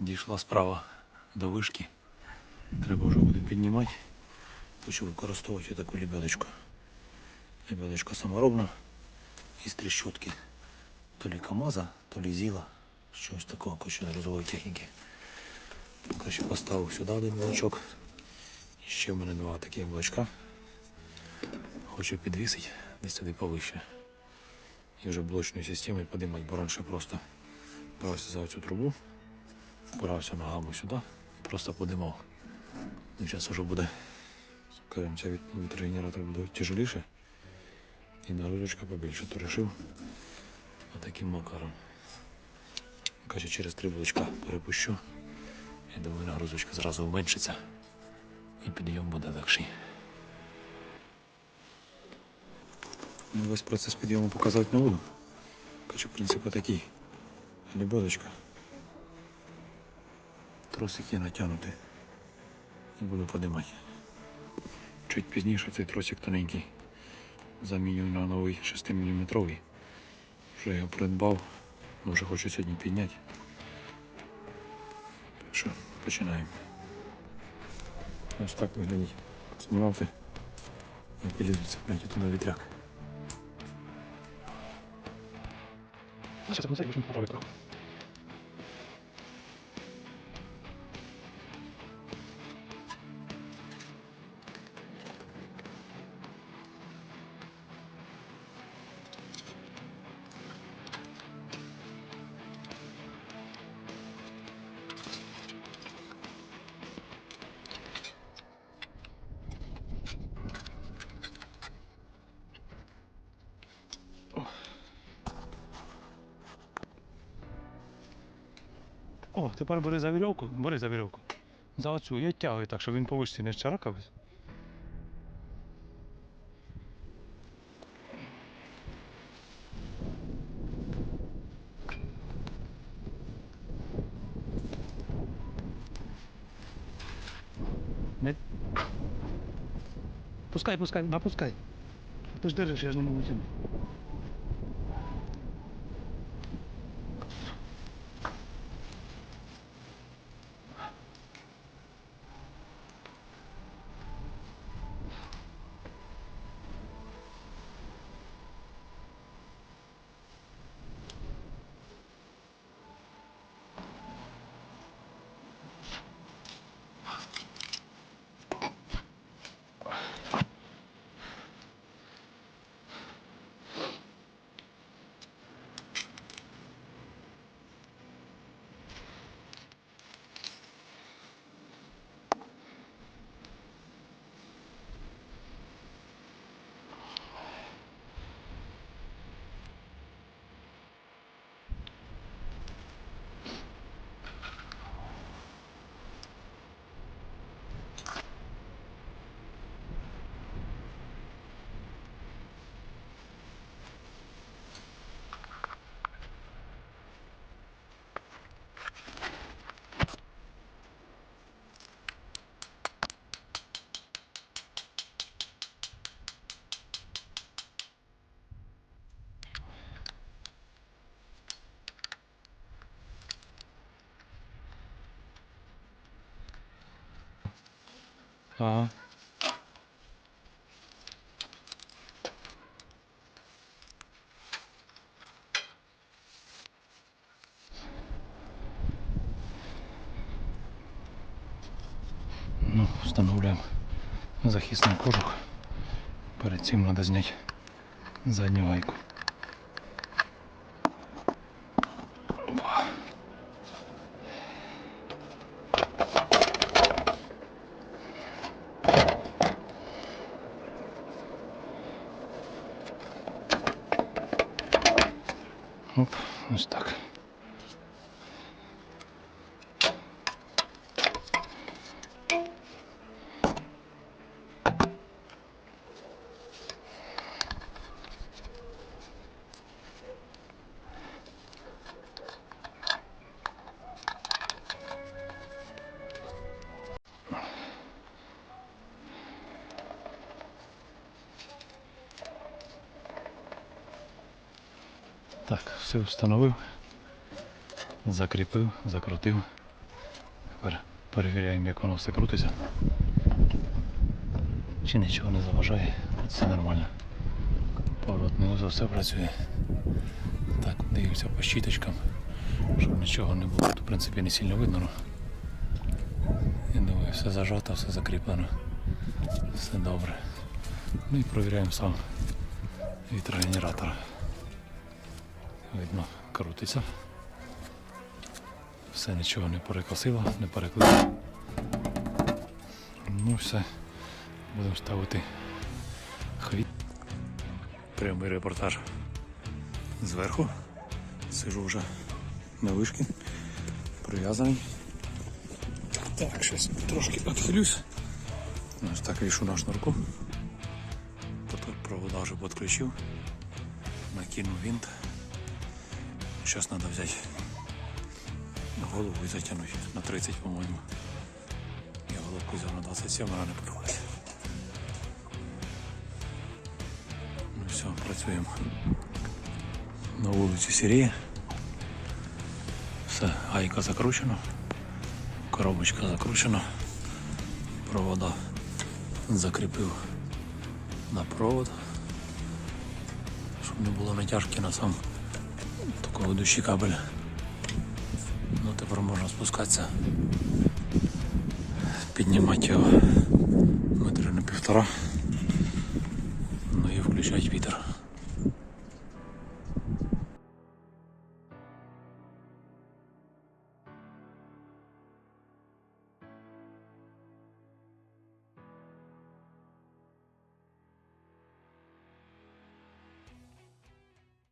Дійшла справа до вишки. Треба вже буде піднімати. Хочу використовувати таку лебедочку. Лебедочка саморобна із тріщотки. То лі КАМАЗа, то лі ЗІЛа. Щось такого кочно-грузової техніки. Поки поставив сюди один блочок. І ще в мене два таких блочка. Хочу підвісити десь сюди повище. І вже блочною системою подимати, бо раніше просто брався за цю трубу, впирався ногами сюди просто подимав. Ну, зараз вже буде, скажімо, від, від генератора буде тяжеліше і нагрузочка побільше, то вирішив отаким макаром. Каже, через три блочка перепущу. Я думаю, нагрузочка зразу зменшиться і підйом буде легший. Ну, Весь процес підйому показувати не буду. Хочу, в принципі, такий лебедочка. Тросик є натягнутий. І буду подимати. Чуть пізніше цей тросик тоненький. Заміню на новий 6 мм. Вже його придбав. Ну, Вже хочу сьогодні підняти. Так що починаємо. Ось так виглядить. Знімав ти. І підлізуться, блядь, туди вітряк. Сейчас я О, тепер бери за вірьовку, бери за вірьовку. За оцю і оттягуй так, щоб він по вишці не чаракався. Не... Пускай, пускай, напускай. Ти ж держиш, я ж не можу тягнути. Ага. Ну, встановлюємо захисний кожух. Перед цим треба зняти задню гайку. Оп, ось так. Так, все встановив, закріпив, закрутив. Тепер перевіряємо, як воно все крутиться. Чи нічого не заважає, все нормально. Поворотний узол все працює. Так, дивимося по щіточкам, щоб нічого не було. Тут, в принципі, не сильно видно. ну. Я думаю, все зажато, все закріплено. Все добре. Ну і провіряємо сам вітрогенератор. Видно, крутиться. Все нічого не перекосило, не переклеїло. Ну все. Будемо ставити хвіт. Прямий репортаж зверху. Сижу вже на вишки. Прив'язаний. Так, зараз трошки відхилюсь. Ось так вішу на шнурку. Тут провода вже підключив. Накинув винт. Зараз треба взяти голову і затягнути на 30, по-моєму. Я головку взяв на 27, вона не порвалася. Ну все, працюємо. На вулиці Сірія. Все, гайка закручена. Коробочка закручена. Провода закріпив на провод. Щоб не було натяжки на сам такого душі кабель. Ну тепер можна спускатися. Піднімати його метри на півтора. Ну і включати вітер.